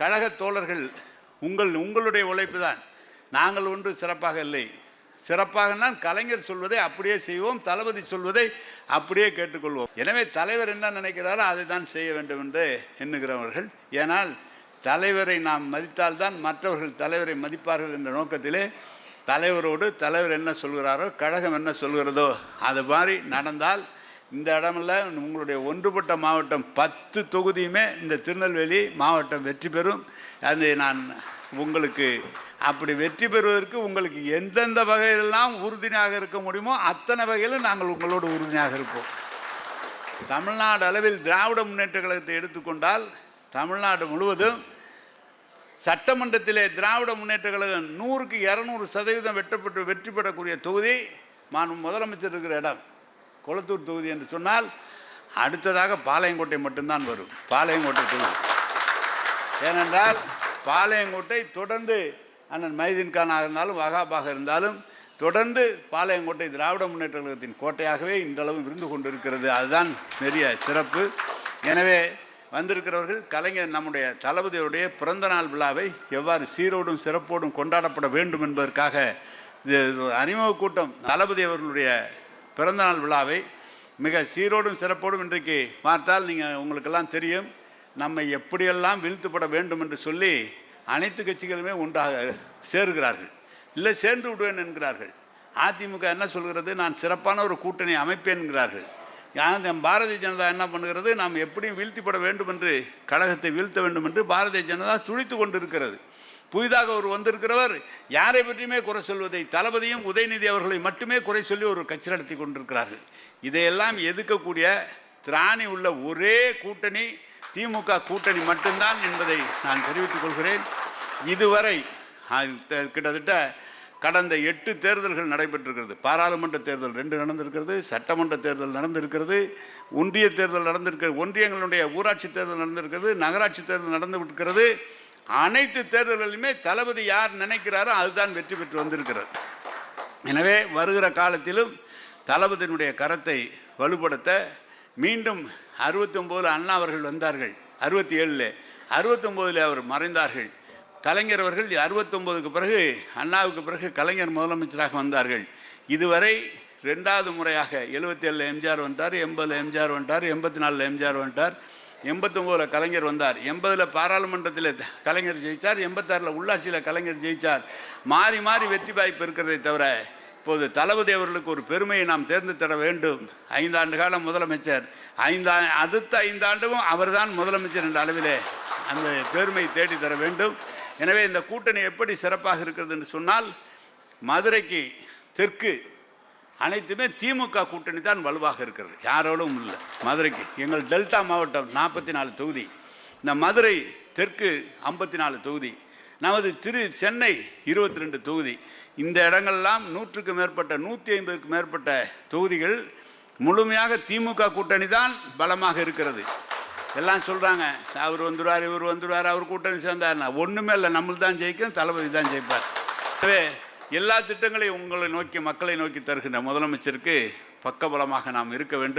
கழக தோழர்கள் உங்கள் உங்களுடைய உழைப்பு தான் நாங்கள் ஒன்று சிறப்பாக இல்லை. சிறப்பாக கலைஞர் சொல்வதை அப்படியே செய்வோம் தளபதி சொல்வதை அப்படியே கேட்டுக்கொள்வோம். எனவே தலைவர் என்ன நினைக்கிறாரோ அதை தான் செய்ய வேண்டும் என்று எண்ணுகிறவர்கள். ஏனால் தலைவரை நாம் மதித்தால்தான் மற்றவர்கள் தலைவரை மதிப்பார்கள் என்ற நோக்கத்திலே தலைவரோடு தலைவர் என்ன சொல்கிறாரோ கழகம் என்ன சொல்கிறதோ அது மாதிரி நடந்தால் இந்த இடமெல்லாம் உங்களுடைய ஒன்றுபட்ட மாவட்டம் பத்து தொகுதியுமே இந்த திருநெல்வேலி மாவட்டம் வெற்றி பெறும். அது நான் உங்களுக்கு அப்படி வெற்றி பெறுவதற்கு உங்களுக்கு எந்தெந்த வகையிலெல்லாம் உறுதுணையாக இருக்க முடியுமோ அத்தனை வகையிலும் நாங்கள் உங்களோடு உறுதுணையாக இருப்போம். தமிழ்நாடு அளவில் திராவிட முன்னேற்ற கழகத்தை எடுத்துக்கொண்டால் தமிழ்நாடு முழுவதும் சட்டமன்றத்திலே திராவிட முன்னேற்ற கழகம் நூறுக்கு இரநூறு சதவீதம் வெட்டப்பட்டு வெற்றி பெறக்கூடிய தொகுதி நான் முதலமைச்சர் இருக்கிற இடம். கொளத்தூர் தொகுதி என்று சொன்னால் அடுத்ததாக பாளையங்கோட்டை மட்டும்தான் வரும். பாளையங்கோட்டை தொகுதி. ஏனென்றால் பாளையங்கோட்டை தொடர்ந்து அண்ணன் மைதீன்கானாக இருந்தாலும் வகாபாக இருந்தாலும் தொடர்ந்து பாளையங்கோட்டை திராவிட முன்னேற்ற கழகத்தின் கோட்டையாகவே இன்றளவும் இருந்து கொண்டிருக்கிறது. அதுதான் பெரிய சிறப்பு. எனவே வந்திருக்கிறவர்கள் கலைஞர் நம்முடைய தளபதியுடைய பிறந்த நாள் விழாவை எவ்வாறு சீரோடும் சிறப்போடும் கொண்டாடப்பட வேண்டும் என்பதற்காக இது அறிமுக கூட்டம். தளபதி அவர்களுடைய பிறந்தநாள் விழாவை மிக சீரோடும் சிறப்போடும் இன்றைக்கு பார்த்தால் நீங்கள் உங்களுக்கெல்லாம் தெரியும். நம்ம எப்படியெல்லாம் வீழ்த்துப்பட வேண்டும் என்று சொல்லி அனைத்து கட்சிகளுமே ஒன்றாக சேருகிறார்கள். இல்லை சேர்ந்து விடுவேன் என்கிறார்கள். அதிமுக என்ன சொல்கிறது? நான் சிறப்பான ஒரு கூட்டணி அமைப்பேன் என்கிறார்கள். பாரதிய ஜனதா என்ன பண்ணுகிறது? நாம் எப்படியும் வீழ்த்திப்பட வேண்டும் என்று கழகத்தை வீழ்த்த வேண்டும் என்று பாரதிய ஜனதா துடித்து கொண்டிருக்கிறது. புதிதாக ஒரு வந்திருக்கிறவர் யாரை பற்றியுமே குறை சொல்வதை தளபதியும் உதயநிதி அவர்களை மட்டுமே குறை சொல்லி ஒரு கட்சி நடத்தி கொண்டிருக்கிறார்கள். இதையெல்லாம் எதிர்க்கக்கூடிய திராணி உள்ள ஒரே கூட்டணி திமுக கூட்டணி மட்டும்தான் என்பதை நான் தெரிவித்துக் கொள்கிறேன். இதுவரை கிட்டத்தட்ட கடந்த எட்டு தேர்தல்கள் நடைபெற்றிருக்கிறது. பாராளுமன்ற தேர்தல் ரெண்டு நடந்திருக்கிறது சட்டமன்ற தேர்தல் நடந்திருக்கிறது ஒன்றிய தேர்தல் நடந்திருக்கிறது ஒன்றியங்களுடைய ஊராட்சி தேர்தல் நடந்திருக்கிறது நகராட்சி தேர்தல் நடந்து விட்டுக்கிறது அனைத்து தேர்தல்களிலுமே தளபதி யார் நினைக்கிறாரோ அதுதான் வெற்றி பெற்று வந்திருக்கிறது. எனவே வருகிற காலத்திலும் தளபதியினுடைய கரத்தை வலுப்படுத்த மீண்டும் அறுபத்தி ஒம்போதில் அண்ணா அவர்கள் வந்தார்கள். அறுபத்தி ஏழில் அறுபத்தொம்போதில் அவர் மறைந்தார்கள். கலைஞர் அவர்கள் அறுபத்தொம்போதுக்கு பிறகு அண்ணாவுக்கு பிறகு கலைஞர் முதலமைச்சராக வந்தார்கள். இதுவரை ரெண்டாவது முறையாக எழுபத்தி ஏழில் எம்ஜிஆர் வந்தார் எண்பதில் எம்ஜிஆர் வந்தார் எண்பத்தி நாலில் எம்ஜிஆர் வந்தார் எண்பத்தொம்போதில் கலைஞர் வந்தார். எண்பதில் பாராளுமன்றத்தில் கலைஞர் ஜெயித்தார் எண்பத்தாறில் உள்ளாட்சியில் கலைஞர் ஜெயித்தார் மாறி மாறி வெற்றி வாய்ப்பு இருக்கிறதை தவிர இப்போது தளபதி அவர்களுக்கு ஒரு பெருமையை நாம் தேர்ந்து தர வேண்டும். ஐந்தாண்டு காலம் முதலமைச்சர். ஐந்தா அடுத்த ஐந்தாண்டும் அவர்தான் முதலமைச்சர் என்ற அளவிலே அந்த பெருமை தேடி தர வேண்டும். எனவே இந்த கூட்டணி எப்படி சிறப்பாக இருக்கிறது என்று சொன்னால் மதுரைக்கு தெற்கு அனைத்துமே திமுக கூட்டணி தான் வலுவாக இருக்கிறது. யாரோடும் இல்லை. மதுரைக்கு எங்கள் டெல்டா மாவட்டம் நாற்பத்தி நாலு தொகுதி. இந்த மதுரை தெற்கு ஐம்பத்தி நாலு தொகுதி. நமது திரு சென்னை இருபத்தி ரெண்டு தொகுதி. இந்த இடங்கள்லாம் நூற்றுக்கு மேற்பட்ட நூற்றி ஐம்பதுக்கு மேற்பட்ட தொகுதிகள் முழுமையாக திமுக கூட்டணி தான் பலமாக இருக்கிறது. எல்லாம் சொல்கிறாங்க அவர் வந்துடுவார் இவர் வந்துடுவார் அவர் கூட்டணி சேர்ந்தார் ஒன்றுமே இல்லை நம்மள் தான் ஜெயிக்கும் தளபதி தான் ஜெயிப்பார். எனவே எல்லா திட்டங்களையும் உங்களை நோக்கி மக்களை நோக்கி தருகின்ற முதலமைச்சருக்கு பக்கபலமாக நாம் இருக்க வேண்டும்.